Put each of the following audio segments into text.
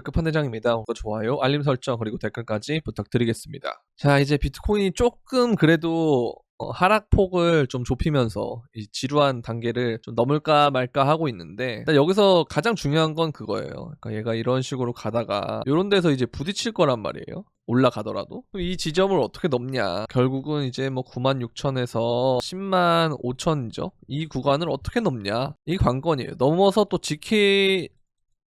끝판대장입니다. 구독, 좋아요, 알림 설정 그리고 댓글까지 부탁드리겠습니다. 자 이제 비트코인이 조금 그래도 어, 하락폭을 좀 좁히면서 이 지루한 단계를 좀 넘을까 말까 하고 있는데 여기서 가장 중요한 건 그거예요. 그러니까 얘가 이런 식으로 가다가 이런 데서 이제 부딪힐 거란 말이에요. 올라가더라도 이 지점을 어떻게 넘냐 결국은 이제 뭐 9만 6천에서 10만 5천이죠 이 구간을 어떻게 넘냐 이 관건이에요 넘어서 또 지키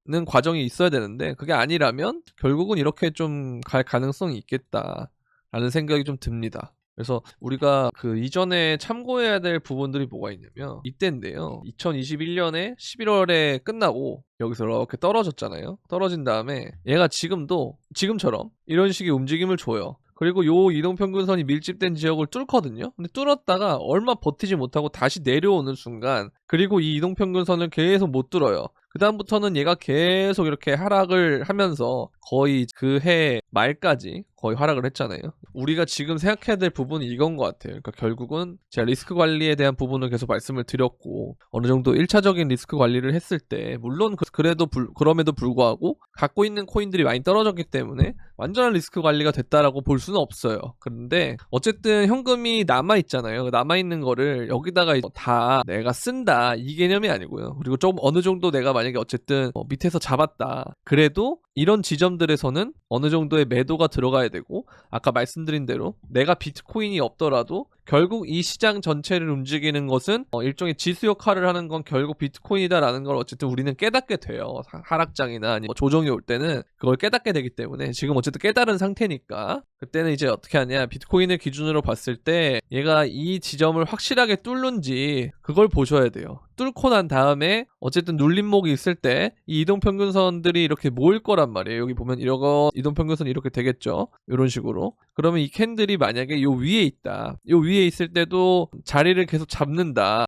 는 과정이 있어야 되는데 그게 아니라면 결국은 이렇게 좀 갈 가능성이 있겠다라는 생각이 좀 듭니다. 그래서 우리가 그 이전에 참고해야 될 부분들이 뭐가 있냐면 이때인데요. 2021년에 11월에 끝나고 여기서 이렇게 떨어졌잖아요. 떨어진 다음에 얘가 지금도 지금처럼 이런 식의 움직임을 줘요. 그리고 요 이동평균선이 밀집된 지역을 뚫거든요. 근데 뚫었다가 얼마 버티지 못하고 다시 내려오는 순간 그리고 이 이동평균선을 계속 못 뚫어요. 그 다음부터는 얘가 계속 이렇게 하락을 하면서 거의 그 해 말까지 거의 하락을 했잖아요. 우리가 지금 생각해야 될 부분이 이건 것 같아요. 그러니까 결국은 제가 리스크 관리에 대한 부분을 계속 말씀을 드렸고 어느 정도 1차적인 리스크 관리를 했을 때 물론 그- 그래도 불- 그럼에도 불구하고 갖고 있는 코인들이 많이 떨어졌기 때문에 완전한 리스크 관리가 됐다라고 볼 수는 없어요. 그런데 어쨌든 현금이 남아 있잖아요. 남아 있는 거를 여기다가 다 내가 쓴다 이 개념이 아니고요. 그리고 좀 어느 정도 내가 만약에 어쨌든 뭐 밑에서 잡았다. 그래도 이런 지점들에서는 어느 정도의 매도가 들어가야 되고 아까 말씀드린 대로 내가 비트코인이 없더라도 결국 이 시장 전체를 움직이는 것은 어, 일종의 지수 역할을 하는 건 결국 비트코인이다라는 걸 어쨌든 우리는 깨닫게 돼요. 하- 하락장이나 뭐 조정이 올 때는 그걸 깨닫게 되기 때문에 지금 어쨌든 깨달은 상태니까 그때는 이제 어떻게 하냐 비트코인을 기준으로 봤을 때 얘가 이 지점을 확실하게 뚫는지 그걸 보셔야 돼요. 뚫고 난 다음에 어쨌든 눌림목이 있을 때 이 이동평균선들이 이렇게 모일 거란 말이에요. 여기 보면 이러고 이동평균선 이렇게 되겠죠. 이런 식으로. 그러면 이 캔들이 만약에 요 위에 있다. 요 위에 있을 때도 자리를 계속 잡는다.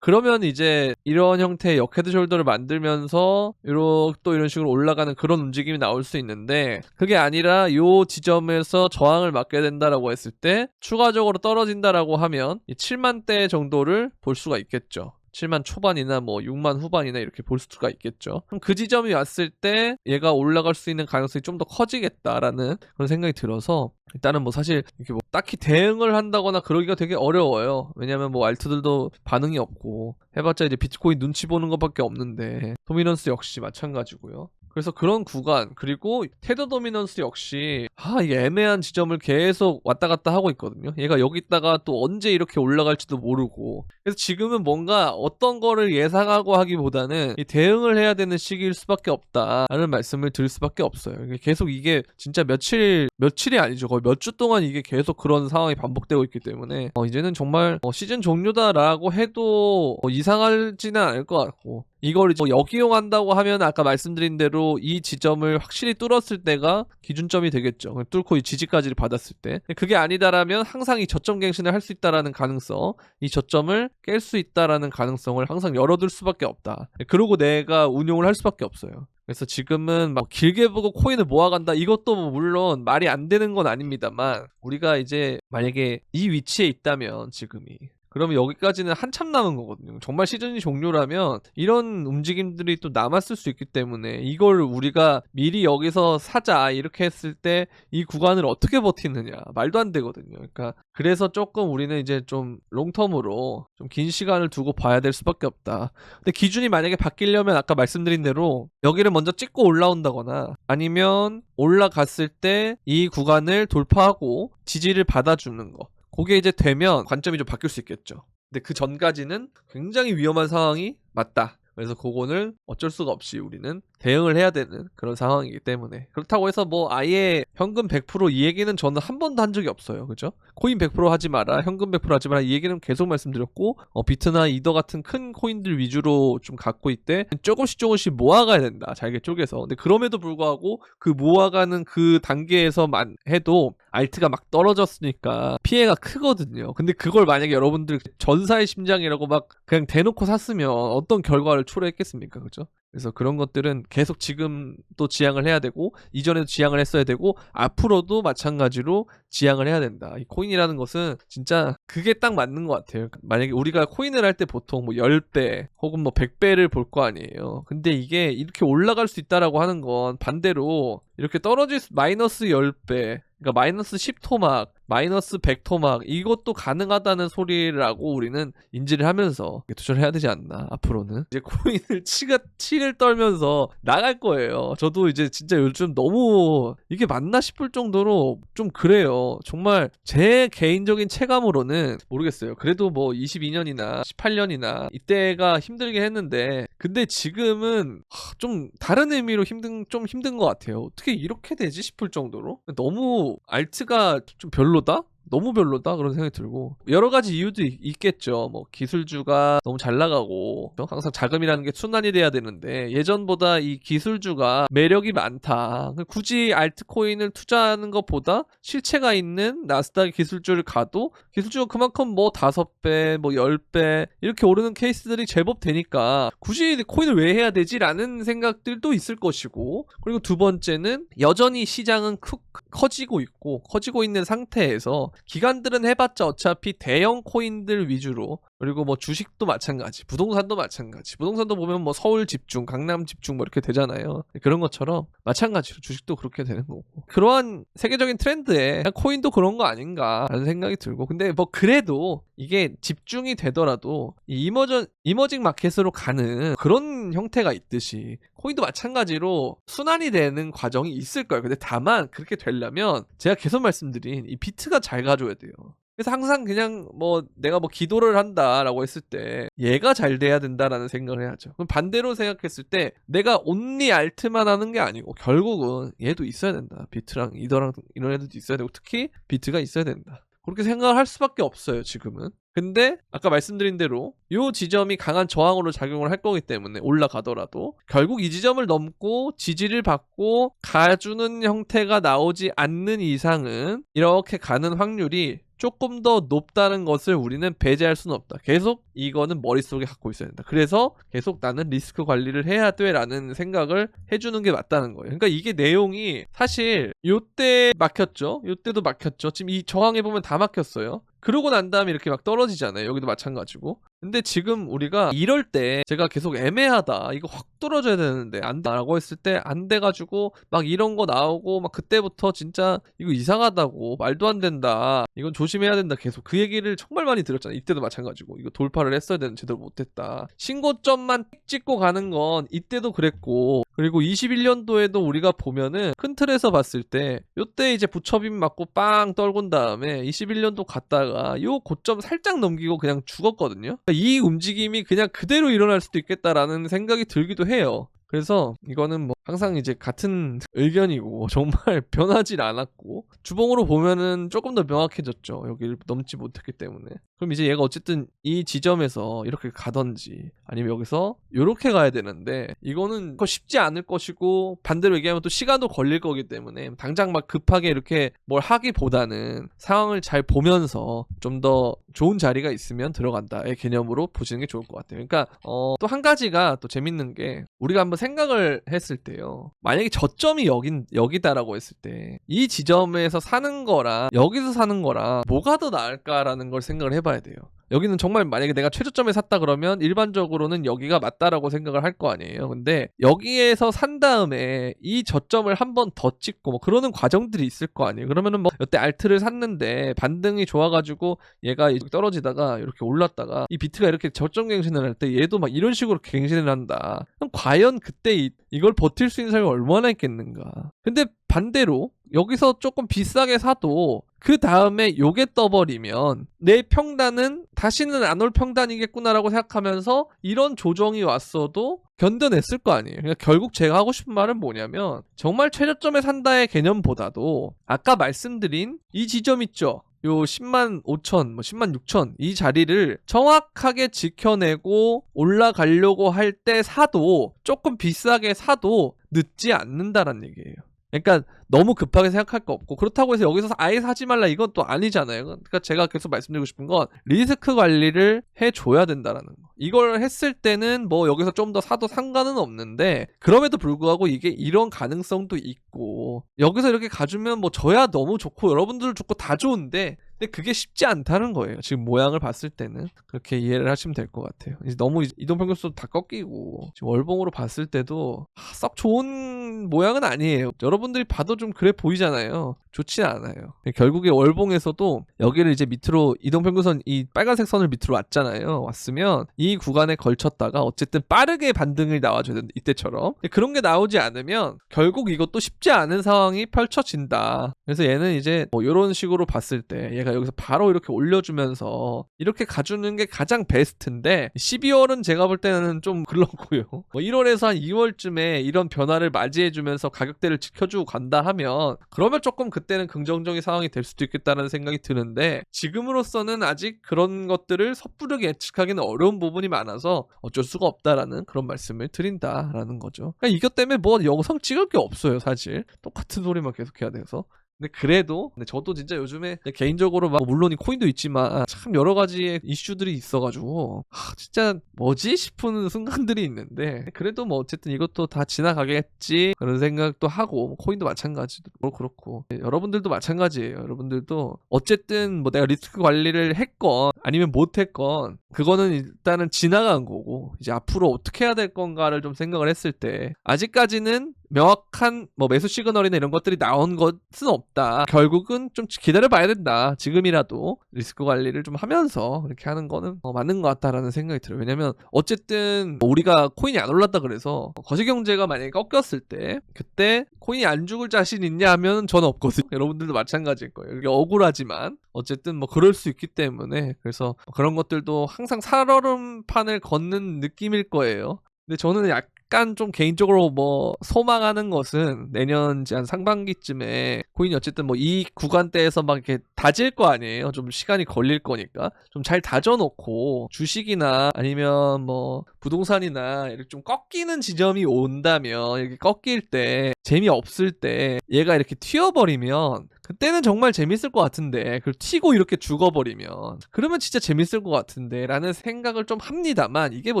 그러면 이제 이런 형태의 역헤드 숄더를 만들면서 요또 이런 식으로 올라가는 그런 움직임이 나올 수 있는데 그게 아니라 요 지점에서 저항을 맞게 된다라고 했을 때 추가적으로 떨어진다라고 하면 이 7만 대 정도를 볼 수가 있겠죠. 7만 초반이나 뭐 6만 후반이나 이렇게 볼 수가 있겠죠. 그럼 그 지점이 왔을 때 얘가 올라갈 수 있는 가능성이 좀 더 커지겠다라는 그런 생각이 들어서 일단은 뭐 사실 이렇게 뭐 딱히 대응을 한다거나 그러기가 되게 어려워요. 왜냐면 뭐 알트들도 반응이 없고 해봤자 이제 비트코인 눈치 보는 것밖에 없는데 도미넌스 역시 마찬가지고요. 그래서 그런 구간 그리고 테더 도미넌스 역시 아 이게 애매한 지점을 계속 왔다 갔다 하고 있거든요. 얘가 여기 있다가 또 언제 이렇게 올라갈지도 모르고 그래서 지금은 뭔가 어떤 거를 예상하고 하기보다는 이 대응을 해야 되는 시기일 수밖에 없다라는 말씀을 드릴 수밖에 없어요. 계속 이게 진짜 며칠 며칠이 아니죠. 거의 몇 주 동안 이게 계속 그런 상황이 반복되고 있기 때문에 어, 이제는 정말 어, 시즌 종료다라고 해도 어, 이상하지는 않을 것 같고 이걸 뭐 역이용한다고 하면 아까 말씀드린 대로 이 지점을 확실히 뚫었을 때가 기준점이 되겠죠. 뚫고 이 지지까지를 받았을 때. 그게 아니다라면 항상 이 저점 갱신을 할 수 있다라는 가능성, 이 저점을 깰 수 있다라는 가능성을 항상 열어둘 수밖에 없다. 그러고 내가 운용을 할 수밖에 없어요. 그래서 지금은 막 길게 보고 코인을 모아간다 이것도 뭐 물론 말이 안 되는 건 아닙니다만 우리가 이제 만약에 이 위치에 있다면 지금이 그러면 여기까지는 한참 남은 거거든요. 정말 시즌이 종료라면 이런 움직임들이 또 남았을 수 있기 때문에 이걸 우리가 미리 여기서 사자 이렇게 했을 때 이 구간을 어떻게 버티느냐 말도 안 되거든요. 그러니까 그래서 조금 우리는 이제 좀 롱텀으로 좀 긴 시간을 두고 봐야 될 수밖에 없다. 근데 기준이 만약에 바뀌려면 아까 말씀드린 대로 여기를 먼저 찍고 올라온다거나 아니면 올라갔을 때 이 구간을 돌파하고 지지를 받아주는 거. 그게 이제 되면 관점이 좀 바뀔 수 있겠죠. 근데 그 전까지는 굉장히 위험한 상황이 맞다. 그래서 그거는 어쩔 수가 없이 우리는 대응을 해야 되는 그런 상황이기 때문에 그렇다고 해서 뭐 아예 현금 100%이 얘기는 저는 한 번도 한 적이 없어요 그죠 코인 100% 하지 마라 현금 100% 하지 마라 이 얘기는 계속 말씀드렸고 어, 비트나 이더 같은 큰 코인들 위주로 좀 갖고 있대 조금씩 조금씩 모아가야 된다 잘게 쪼개서 근데 그럼에도 불구하고 그 모아가는 그 단계에서만 해도 알트가 막 떨어졌으니까 피해가 크거든요. 근데 그걸 만약에 여러분들 전사의 심장이라고 막 그냥 대놓고 샀으면 어떤 결과를 초래했겠습니까? 그죠? 그래서 그런 것들은 계속 지금 또 지향을 해야 되고 이전에도 지향을 했어야 되고 앞으로도 마찬가지로 지향을 해야 된다. 이 코인이라는 것은 진짜 그게 딱 맞는 것 같아요. 만약에 우리가 코인을 할 때 보통 뭐 10배 혹은 뭐 100배를 볼 거 아니에요. 근데 이게 이렇게 올라갈 수 있다라고 하는 건 반대로 이렇게 떨어질 수, 마이너스 10배 그러니까 마이너스 10토막, 마이너스 100토막 이것도 가능하다는 소리라고 우리는 인지를 하면서 투자를 해야 되지 않나 앞으로는 이제 코인을 치가 치를 떨면서 나갈 거예요. 저도 이제 진짜 요즘 너무 이게 맞나 싶을 정도로 좀 그래요. 정말 제 개인적인 체감으로는 모르겠어요. 그래도 뭐 22년이나 18년이나 이때가 힘들게 했는데 근데 지금은 하, 좀 다른 의미로 힘든 좀 힘든 것 같아요. 어떻게 이렇게 되지 싶을 정도로 너무 알트가 좀 별로 다? 너무 별로다? 그런 생각이 들고. 여러 가지 이유도 있- 있겠죠. 뭐 기술주가 너무 잘 나가고 항상 자금이라는 게 순환이 돼야 되는데 예전보다 이 기술주가 매력이 많다. 굳이 알트코인을 투자하는 것보다 실체가 있는 나스닥 기술주를 가도 기술주가 그만큼 뭐 다섯 배, 뭐열배 이렇게 오르는 케이스들이 제법 되니까 굳이 코인을 왜 해야 되지 라는 생각들도 있을 것이고. 그리고 두 번째는 여전히 시장은 크, 커지고 있고 커지고 있는 상태에서 기관들은 해봤자 어차피 대형 코인들 위주로 그리고 뭐 주식도 마찬가지 부동산도 마찬가지. 부동산도 보면 뭐 서울 집중 강남 집중 뭐 이렇게 되잖아요. 그런 것처럼 마찬가지로 주식도 그렇게 되는 거고. 그러한 세계적인 트렌드에 코인도 그런 거 아닌가 라는 생각이 들고. 근데 뭐 그래도 이게 집중이 되더라도 이 이머전 이머징 마켓으로 가는 그런 형태가 있듯이 코인도 마찬가지로 순환이 되는 과정이 있을 거예요. 근데 다만 그렇게 되려면 제가 계속 말씀드린 이 비트가 잘 가줘야 돼요. 그래서 항상 그냥 뭐 내가 뭐 기도를 한다라고 했을 때 얘가 잘 돼야 된다라는 생각을 해야죠. 그럼 반대로 생각했을 때 내가 온리 알트만 하는 게 아니고 결국은 얘도 있어야 된다. 비트랑 이더랑 이런 애들도 있어야 되고 특히 비트가 있어야 된다. 그렇게 생각을 할 수밖에 없어요, 지금은. 근데 아까 말씀드린 대로 요 지점이 강한 저항으로 작용을 할 거기 때문에 올라가더라도 결국 이 지점을 넘고 지지를 받고 가주는 형태가 나오지 않는 이상은 이렇게 가는 확률이 조금 더 높다는 것을 우리는 배제할 수는 없다. 계속 이거는 머릿속에 갖고 있어야 된다. 그래서 계속 나는 리스크 관리를 해야 돼 라는 생각을 해주는 게 맞다는 거예요. 그러니까 이게 내용이 사실 요때 막혔죠. 요때도 막혔죠. 지금 이 저항에 보면 다 막혔어요. 그러고 난 다음에 이렇게 막 떨어지잖아요. 여기도 마찬가지고. 근데 지금 우리가 이럴 때 제가 계속 애매하다. 이거 확 떨어져야 되는데 안 돼라고 했을 때 안 돼가지고 막 이런 거 나오고 막 그때부터 진짜 이거 이상하다고 말도 안 된다. 이건 조심해야 된다. 계속 그 얘기를 정말 많이 들었잖아요. 이때도 마찬가지고 이거 돌파를 했어야 되는 제대로 못했다. 신고점만 찍고 가는 건 이때도 그랬고 그리고 21년도에도 우리가 보면은 큰 틀에서 봤을 때 요때 이제 부처빔 맞고 빵 떨군 다음에 21년도 갔다가 요 고점 살짝 넘기고 그냥 죽었거든요. 이 움직임이 그냥 그대로 일어날 수도 있겠다라는 생각이 들기도 해요. 그래서 이거는 뭐 항상 이제 같은 의견이고 정말 변하질 않았고 주봉으로 보면은 조금 더 명확해졌죠. 여기를 넘지 못했기 때문에. 그럼 이제 얘가 어쨌든 이 지점에서 이렇게 가던지 아니면 여기서 이렇게 가야 되는데 이거는 쉽지 않을 것이고 반대로 얘기하면 또 시간도 걸릴 거기 때문에 당장 막 급하게 이렇게 뭘 하기보다는 상황을 잘 보면서 좀 더 좋은 자리가 있으면 들어간다의 개념으로 보시는 게 좋을 것 같아요. 그러니까 어, 또 한 가지가 또 재밌는 게 우리가 한번 생각을 했을 때요. 만약에 저점이 여긴 여기다라고 했을 때 이 지점에서 사는 거랑 여기서 사는 거랑 뭐가 더 나을까라는 걸 생각을 해봐야 돼요. 여기는 정말 만약에 내가 최저점에 샀다 그러면 일반적으로는 여기가 맞다라고 생각을 할 거 아니에요. 근데 여기에서 산 다음에 이 저점을 한 번 더 찍고 뭐 그러는 과정들이 있을 거 아니에요. 그러면은 뭐 여태 알트를 샀는데 반등이 좋아가지고 얘가 떨어지다가 이렇게 올랐다가 이 비트가 이렇게 저점 갱신을 할 때 얘도 막 이런 식으로 갱신을 한다. 그럼 과연 그때 이, 이걸 버틸 수 있는 사람이 얼마나 있겠는가. 근데 반대로 여기서 조금 비싸게 사도 그 다음에 요게 떠버리면 내 평단은 다시는 안 올 평단이겠구나라고 생각하면서 이런 조정이 왔어도 견뎌냈을 거 아니에요. 그러니까 결국 제가 하고 싶은 말은 뭐냐면 정말 최저점에 산다의 개념보다도 아까 말씀드린 이 지점 있죠. 요 10만 5천, 뭐 10만 6천 이 자리를 정확하게 지켜내고 올라가려고 할 때 사도 조금 비싸게 사도 늦지 않는다란 얘기예요. 그러니까 너무 급하게 생각할 거 없고 그렇다고 해서 여기서 아예 사지 말라 이건 또 아니잖아요. 그러니까 제가 계속 말씀드리고 싶은 건 리스크 관리를 해줘야 된다라는 거. 이걸 했을 때는 뭐 여기서 좀 더 사도 상관은 없는데 그럼에도 불구하고 이게 이런 가능성도 있고 여기서 이렇게 가주면 뭐 저야 너무 좋고 여러분들 좋고 다 좋은데 근데 그게 쉽지 않다는 거예요. 지금 모양을 봤을 때는 그렇게 이해를 하시면 될 것 같아요. 이제 너무 이동평균수도 다 꺾이고 지금 월봉으로 봤을 때도 아, 썩 좋은 모양은 아니에요. 여러분들이 봐도 좀 그래 보이잖아요. 좋지 않아요. 결국에 월봉에서도 여기를 이제 밑으로 이동평균선 이 빨간색 선을 밑으로 왔잖아요. 왔으면 이 구간에 걸쳤다가 어쨌든 빠르게 반등을 나와줘야 된다. 이때처럼 그런 게 나오지 않으면 결국 이것도 쉽지 않은 상황이 펼쳐진다. 그래서 얘는 이제 뭐 이런 식으로 봤을 때 얘가 여기서 바로 이렇게 올려주면서 이렇게 가주는 게 가장 베스트인데 12월은 제가 볼 때는 좀 글렀고요. 뭐 1월에서 한 2월쯤에 이런 변화를 맞이해주면서 가격대를 지켜주고 간다 하면 그러면 조금 그때는 긍정적인 상황이 될 수도 있겠다는 생각이 드는데 지금으로서는 아직 그런 것들을 섣부르게 예측하기는 어려운 부분이 많아서 어쩔 수가 없다라는 그런 말씀을 드린다라는 거죠. 그러니까 이것 때문에 뭐 영상 찍을 게 없어요 사실 똑같은 소리만 계속 해야 돼서 근데 그래도 근데 저도 진짜 요즘에 개인적으로 막 물론 이 코인도 있지만 참 여러 가지의 이슈들이 있어가지고 아, 진짜 뭐지? 싶은 순간들이 있는데 그래도 뭐 어쨌든 이것도 다 지나가겠지? 그런 생각도 하고 뭐 코인도 마찬가지로 그렇고. 네, 여러분들도 마찬가지예요. 여러분들도 어쨌든 뭐 내가 리스크 관리를 했건 아니면 못했건 그거는 일단은 지나간 거고 이제 앞으로 어떻게 해야 될 건가를 좀 생각을 했을 때 아직까지는 명확한 뭐 매수 시그널이나 이런 것들이 나온 것은 없다. 결국은 좀 기다려 봐야 된다. 지금이라도 리스크 관리를 좀 하면서 이렇게 하는 거는 어, 맞는 것 같다라는 생각이 들어요. 왜냐면 어쨌든 뭐 우리가 코인이 안 올랐다 그래서 거시 경제가 만약에 꺾였을 때 그때 코인이 안 죽을 자신 있냐 하면 저는 없거든요. 여러분들도 마찬가지일 거예요. 이게 억울하지만 어쨌든 뭐 그럴 수 있기 때문에 그래서 그런 것들도 항상 살얼음판을 걷는 느낌일 거예요. 근데 저는 약 간 좀 개인적으로 뭐 소망하는 것은 내년 한 상반기쯤에 코인이 어쨌든 뭐 이 구간대에서 막 이렇게 다질 거 아니에요. 좀 시간이 걸릴 거니까. 좀 잘 다져놓고 주식이나 아니면 뭐 부동산이나 이렇게 좀 꺾이는 지점이 온다면 이렇게 꺾일 때 재미 없을 때 얘가 이렇게 튀어버리면 그때는 정말 재밌을 것 같은데 그걸 튀고 이렇게 죽어버리면 그러면 진짜 재밌을 것 같은데 라는 생각을 좀 합니다만 이게 뭐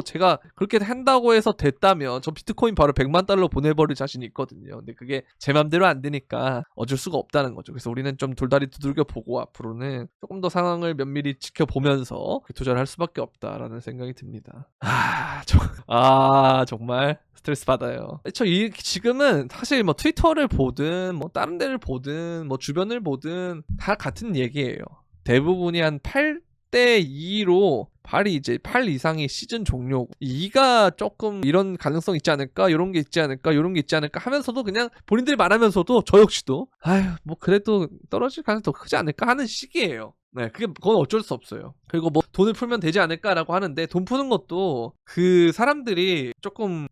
제가 그렇게 한다고 해서 됐다면 저 비트코인 바로 100만 달러 보내버릴 자신이 있거든요. 근데 그게 제 맘대로 안 되니까 어쩔 수가 없다는 거죠. 그래서 우리는 좀 돌다리 두들겨 보고 앞으로는 조금 더 상황을 면밀히 지켜보면서 투자를 할 수밖에 없다라는 생각이 듭니다 아, 저, 아 정말 스트레스 받아요. 저 이, 지금은 사실 뭐 트위터를 보든 뭐 다른 데를 보든 뭐 주변을 보든 다 같은 얘기예요. 대부분이 한 8대 2로 8이 이제 8 이상의 시즌 종료고 2가 조금 이런 가능성 있지 않을까 이런 게 있지 않을까 이런 게 있지 않을까 하면서도 그냥 본인들이 말하면서도 저 역시도 아휴 뭐 그래도 떨어질 가능성이 더 크지 않을까 하는 시기예요. 네, 그게 그건 어쩔 수 없어요. 그리고 뭐 돈을 풀면 되지 않을까라고 하는데 돈 푸는 것도 그 사람들이 조금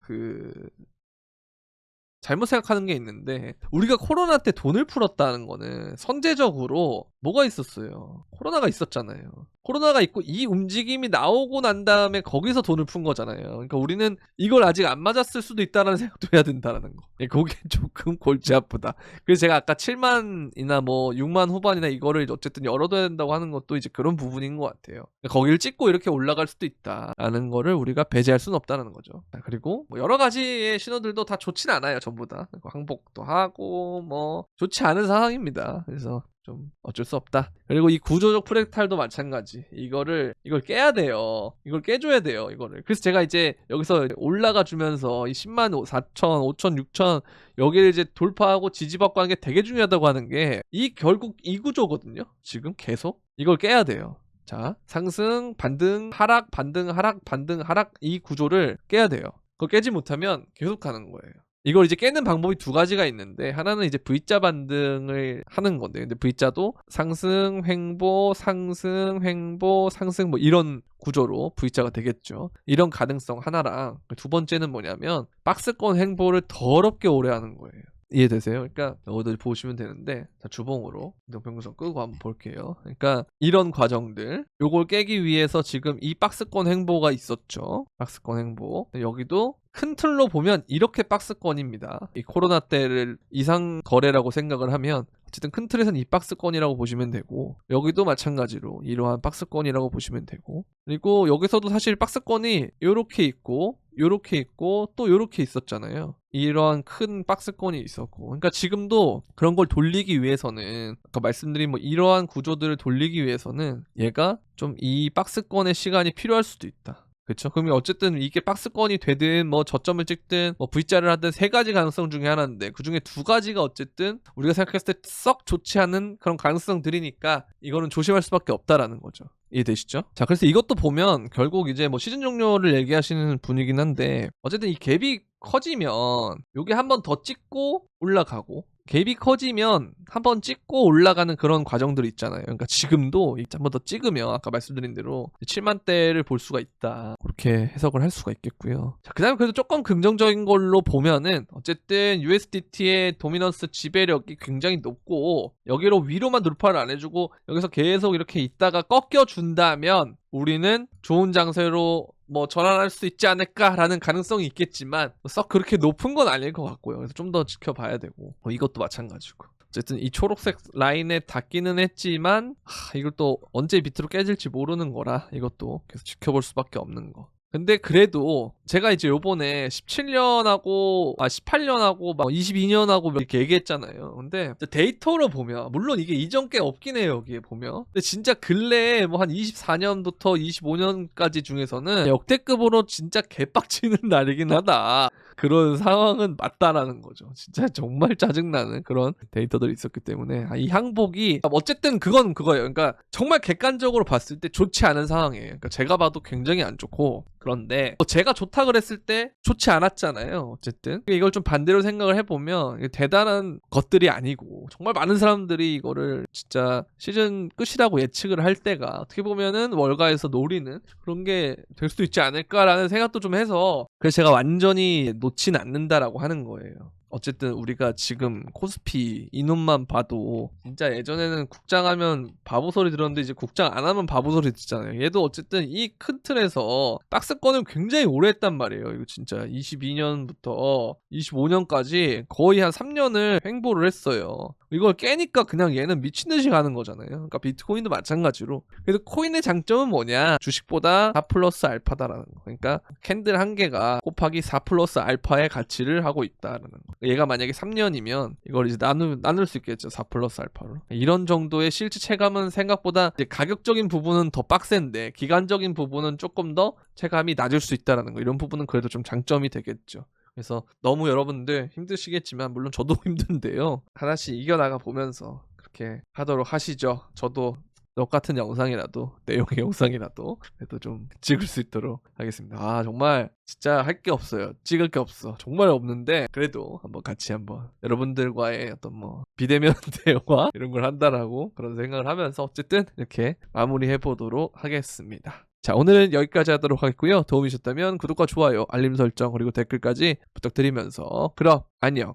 그 잘못 생각하는 게 있는데 우리가 코로나 때 돈을 풀었다는 거는 선제적으로 뭐가 있었어요? 코로나가 있었잖아요. 코로나가 있고 이 움직임이 나오고 난 다음에 거기서 돈을 푼 거잖아요. 그러니까 우리는 이걸 아직 안 맞았을 수도 있다라는 생각도 해야 된다라는 거. 예, 그게 조금 골치 아프다. 그래서 제가 아까 7만이나 뭐 6만 후반이나 이거를 어쨌든 열어둬야 된다고 하는 것도 이제 그런 부분인 것 같아요. 그러니까 거기를 찍고 이렇게 올라갈 수도 있다라는 거를 우리가 배제할 수는 없다는 거죠. 그리고 뭐 여러 가지의 신호들도 다 좋진 않아요. 전부 다 항복도 하고 뭐 좋지 않은 상황입니다. 그래서 좀 어쩔 수 없다. 그리고 이 구조적 프랙탈도 마찬가지. 이거를 이걸 깨야 돼요. 이걸 깨줘야 돼요. 이거를. 그래서 제가 이제 여기서 올라가 주면서 이 10만 4천, 5천, 6천 여기를 이제 돌파하고 지지받고 하는 게 되게 중요하다고 하는 게 이 결국 이 구조거든요. 지금 계속 이걸 깨야 돼요. 자, 상승, 반등, 하락, 반등, 하락, 반등, 하락 이 구조를 깨야 돼요. 그거 깨지 못하면 계속 가는 거예요. 이걸 이제 깨는 방법이 두 가지가 있는데 하나는 이제 V자 반등을 하는 건데 근데 V자도 상승, 횡보, 상승, 횡보, 상승 뭐 이런 구조로 V자가 되겠죠. 이런 가능성 하나랑 두 번째는 뭐냐면 박스권 횡보를 더럽게 오래 하는 거예요. 이해되세요? 그러니까 여기도 보시면 되는데 자 주봉으로 이동평균선 끄고 한번 볼게요. 그러니까 이런 과정들 요걸 깨기 위해서 지금 이 박스권 행보가 있었죠. 박스권 행보 여기도 큰 틀로 보면 이렇게 박스권입니다. 이 코로나 때를 이상 거래라고 생각을 하면 어쨌든 큰 틀에서는 이 박스권이라고 보시면 되고 여기도 마찬가지로 이러한 박스권이라고 보시면 되고 그리고 여기서도 사실 박스권이 요렇게 있고 요렇게 있고 또 요렇게 있었잖아요. 이러한 큰 박스권이 있었고 그러니까 지금도 그런 걸 돌리기 위해서는 아까 말씀드린 뭐 이러한 구조들을 돌리기 위해서는 얘가 좀 이 박스권의 시간이 필요할 수도 있다. 그렇죠. 그러면 어쨌든 이게 박스권이 되든 뭐 저점을 찍든 뭐 V자를 하든 세 가지 가능성 중에 하나인데 그 중에 두 가지가 어쨌든 우리가 생각했을 때 썩 좋지 않은 그런 가능성들이니까 이거는 조심할 수밖에 없다라는 거죠. 이해되시죠? 자, 그래서 이것도 보면 결국 이제 뭐 시즌 종료를 얘기하시는 분이긴 한데 어쨌든 이 갭이 커지면 요게 한번 더 찍고 올라가고 갭이 커지면 한번 찍고 올라가는 그런 과정들이 있잖아요. 그러니까 지금도 한번 더 찍으면 아까 말씀드린 대로 7만대를 볼 수가 있다. 그렇게 해석을 할 수가 있겠고요. 자, 그 다음에 그래도 조금 긍정적인 걸로 보면은 어쨌든 USDT의 도미넌스 지배력이 굉장히 높고 여기로 위로만 돌파를 안 해주고 여기서 계속 이렇게 있다가 꺾여 준다면 우리는 좋은 장세로 뭐 전환할 수 있지 않을까라는 가능성이 있겠지만 썩 그렇게 높은 건 아닐 것 같고요. 그래서 좀 더 지켜봐야 되고 뭐 이것도 마찬가지고. 어쨌든 이 초록색 라인에 닿기는 했지만 하, 이걸 또 언제 밑으로 깨질지 모르는 거라 이것도 계속 지켜볼 수밖에 없는 거. 근데 그래도 제가 이제 요번에 17년하고 아 18년하고 막 22년하고 이렇게 얘기했잖아요. 근데 데이터로 보면 물론 이게 이전 게 없긴 해요 여기에 보면. 근데 진짜 근래에 뭐 한 24년부터 25년까지 중에서는 역대급으로 진짜 개빡치는 날이긴 하다. 그런 상황은 맞다라는 거죠. 진짜 정말 짜증나는 그런 데이터들이 있었기 때문에 아, 이 항복이 어쨌든 그건 그거예요. 그러니까 정말 객관적으로 봤을 때 좋지 않은 상황이에요. 그러니까 제가 봐도 굉장히 안 좋고 그런데 뭐 제가 좋다 그랬을 때 좋지 않았잖아요. 어쨌든 이걸 좀 반대로 생각을 해보면 대단한 것들이 아니고 정말 많은 사람들이 이거를 진짜 시즌 끝이라고 예측을 할 때가 어떻게 보면은 월가에서 노리는 그런 게 될 수도 있지 않을까라는 생각도 좀 해서 그래서 제가 완전히 놓진 않는다라고 하는 거예요. 어쨌든 우리가 지금 코스피 이놈만 봐도 진짜 예전에는 국장 하면 바보 소리 들었는데 이제 국장 안 하면 바보 소리 듣잖아요. 얘도 어쨌든 이 큰 틀에서 박스권을 굉장히 오래 했단 말이에요. 이거 진짜 22년부터 25년까지 거의 한 3년을 횡보를 했어요. 이걸 깨니까 그냥 얘는 미친 듯이 가는 거잖아요. 그러니까 비트코인도 마찬가지로. 그래서 코인의 장점은 뭐냐? 주식보다 4 플러스 알파다라는 거. 그러니까 캔들 한 개가 곱하기 4 플러스 알파의 가치를 하고 있다라는 거. 얘가 만약에 3년이면 이걸 이제 나누, 나눌 수 있겠죠. 4 플러스 알파로. 이런 정도의 실질 체감은 생각보다 가격적인 부분은 더 빡센데 기간적인 부분은 조금 더 체감이 낮을 수 있다라는 거. 이런 부분은 그래도 좀 장점이 되겠죠. 그래서 너무 여러분들 힘드시겠지만 물론 저도 힘든데요. 하나씩 이겨나가 보면서 그렇게 하도록 하시죠. 저도 똑같은 영상이라도 내용의 영상이라도 그래도 좀 찍을 수 있도록 하겠습니다. 아 정말 진짜 할 게 없어요. 찍을 게 없어. 정말 없는데 그래도 한번 같이 한번 여러분들과의 어떤 뭐 비대면 대화 이런 걸 한다라고 그런 생각을 하면서 어쨌든 이렇게 마무리해 보도록 하겠습니다. 자, 오늘은 여기까지 하도록 하겠고요. 도움이 되셨다면 구독과 좋아요, 알림 설정, 그리고 댓글까지 부탁드리면서 그럼 안녕.